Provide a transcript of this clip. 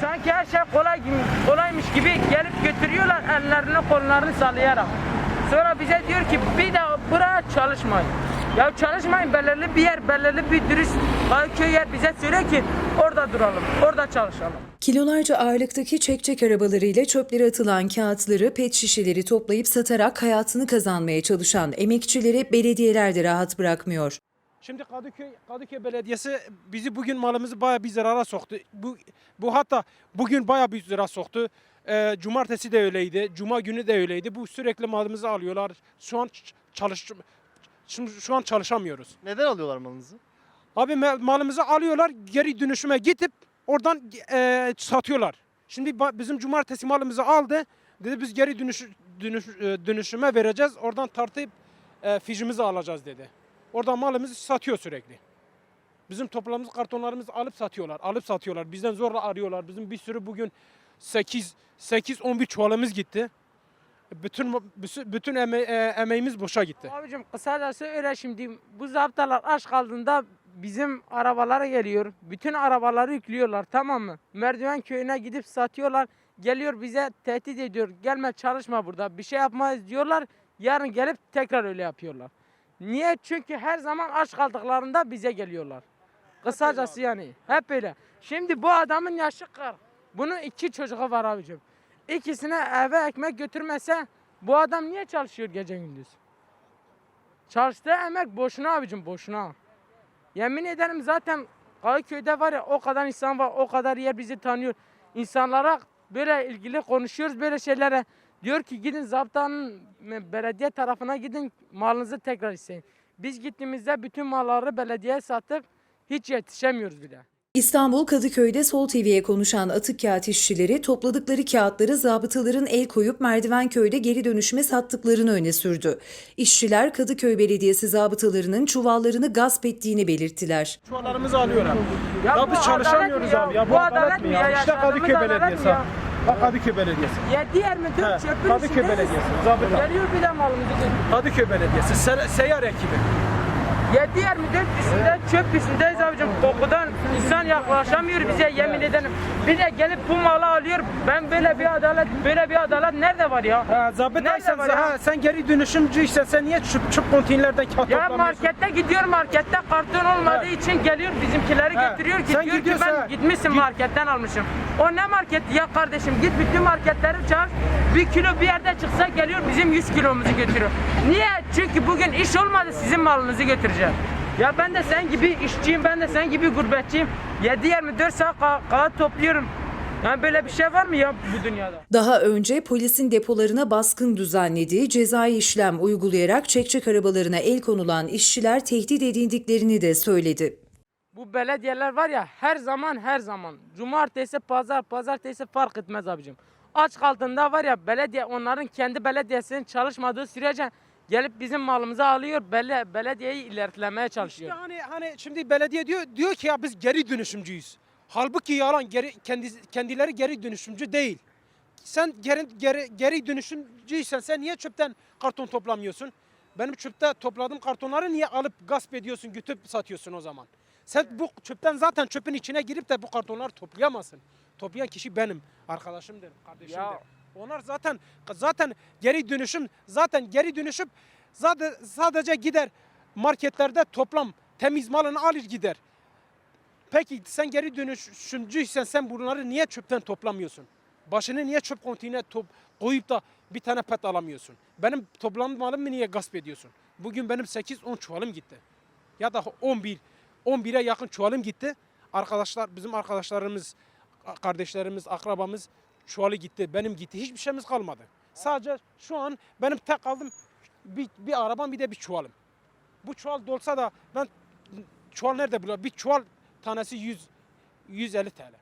Sanki her şey kolay kolaymış gibi gelip götürüyorlar ellerini kollarını sallayarak. Sonra bize diyor ki bir daha buraya çalışmayın. Ya çalışmayın belirli bir yer, belirli bir dürüst köy yer bize söyle ki orada duralım, orada çalışalım. Kilolarca ağırlıktaki çekçek arabalarıyla çöplere atılan kağıtları, pet şişeleri toplayıp satarak hayatını kazanmaya çalışan emekçileri belediyeler de rahat bırakmıyor. Şimdi Kadıköy Kadıköy Belediyesi bizi bugün malımızı bayağı bir zarara soktu. Bu bu hatta bugün bayağı bir zarar soktu. Ee, cumartesi de öyleydi. Cuma günü de öyleydi. Bu sürekli malımızı alıyorlar. Şu an çalış şu an çalışamıyoruz. Neden alıyorlar malınızı? Abi ma- malımızı alıyorlar, geri dönüşüme gidip oradan e, satıyorlar. Şimdi bizim cumartesi malımızı aldı. Dedi biz geri dönüş, dönüş, e, dönüşüme vereceğiz. Oradan tartıp e, fişimizi alacağız dedi. Oradan malımızı satıyor sürekli. Bizim topladığımız kartonlarımızı alıp satıyorlar. Alıp satıyorlar. Bizden zorla arıyorlar. Bizim bir sürü bugün 8 8 11 çuvalımız gitti. Bütün, bütün eme- e, emeğimiz boşa gitti. Abicim kısacası öyle şimdi bu zaptalar aç kaldığında bizim arabalara geliyor. Bütün arabaları yüklüyorlar tamam mı? Merdiven köyüne gidip satıyorlar. Geliyor bize tehdit ediyor. Gelme çalışma burada. Bir şey yapmayız diyorlar. Yarın gelip tekrar öyle yapıyorlar. Niye? Çünkü her zaman aç kaldıklarında bize geliyorlar. Kısacası yani. Hep öyle. Şimdi bu adamın yaşı 40. Bunun iki çocuğu var abicim. İkisine eve ekmek götürmese bu adam niye çalışıyor gece gündüz? Çalıştığı emek boşuna abicim boşuna. Yemin ederim zaten Kadıköy'de var ya o kadar insan var, o kadar yer bizi tanıyor. İnsanlara böyle ilgili konuşuyoruz böyle şeylere. Diyor ki gidin zaptanın belediye tarafına gidin malınızı tekrar isteyin. Biz gittiğimizde bütün malları belediyeye sattık. Hiç yetişemiyoruz bile. İstanbul Kadıköy'de Sol TV'ye konuşan atık kağıt işçileri topladıkları kağıtları zabıtaların el koyup Merdivenköy'de geri dönüşüme sattıklarını öne sürdü. İşçiler Kadıköy Belediyesi zabıtalarının çuvallarını gasp ettiğini belirttiler. Çuvallarımızı alıyorlar. Ya Ya, biz çalışamıyoruz ya? abi ya. Bu, Bu adalet, adalet mi ya? ya? İşte Kadıköy Belediyesi. Ha. Kadıköy Belediyesi. 7-24 He, çöpün Kadıköy içindeyiz. Belediyesi. Zabıta. Geliyor bir de malımızı. Kadıköy Belediyesi. Se- seyyar ekibi. 7-24 üstünde çöp üstündeyiz abicim. Kokudan insan yaklaşamıyor bize yemin ederim. Bir de gelip bu malı alıyor. Ben böyle bir adalet, böyle bir adalet nerede var ya? Ha, zabıtaysan Nerede var ya? ha, sen geri dönüşümcüysen sen niye çöp, çöp konteynerlerden kağıt Ya toplamıyorsun? markette gidiyor markette karton olmadığı için geliyor bizimkileri He. getiriyor ki Sen diyor ki ben gitmişsin Git- marketten almışım. O ne market ya kardeşim git bütün marketleri çağır. Bir kilo bir yerde çıksa geliyor bizim 100 kilomuzu götürüyor. Niye? Çünkü bugün iş olmadı sizin malınızı götüreceğim. Ya ben de sen gibi işçiyim, ben de sen gibi gurbetçiyim. 7-24 saat ka- kağıt topluyorum. Yani böyle bir şey var mı ya bu dünyada? Daha önce polisin depolarına baskın düzenlediği cezai işlem uygulayarak çekçek arabalarına el konulan işçiler tehdit edildiklerini de söyledi. Bu belediyeler var ya her zaman her zaman. Cumartesi, pazar, pazartesi fark etmez abicim. Aç kaldığında var ya belediye onların kendi belediyesinin çalışmadığı sürece gelip bizim malımızı alıyor. Bele, belediyeyi ilerletmeye İşte çalışıyor. hani hani şimdi belediye diyor diyor ki ya biz geri dönüşümcüyüz. Halbuki yalan geri kendi kendileri geri dönüşümcü değil. Sen geri geri, geri dönüşümcüysen sen niye çöpten karton toplamıyorsun? Benim çöpte topladığım kartonları niye alıp gasp ediyorsun, götürüp satıyorsun o zaman? Sen bu çöpten zaten çöpün içine girip de bu kartonları toplayamazsın. Toplayan kişi benim, arkadaşımdır, kardeşimdir. Ya. Onlar zaten zaten geri dönüşüm zaten geri dönüşüp zaten sadece gider marketlerde toplam temiz malını alır gider. Peki sen geri dönüşümcüysen sen bunları niye çöpten toplamıyorsun? Başını niye çöp konteyner top, koyup da bir tane pet alamıyorsun? Benim toplam malımı niye gasp ediyorsun? Bugün benim 8-10 çuvalım gitti. Ya da 11, 11'e yakın çuvalım gitti. Arkadaşlar, bizim arkadaşlarımız, kardeşlerimiz, akrabamız çuvalı gitti. Benim gitti. Hiçbir şeyimiz kalmadı. Sadece şu an benim tek aldım bir, bir arabam bir de bir çuvalım. Bu çuval dolsa da ben çuval nerede buluyorum? Bir çuval tanesi 100 150 TL.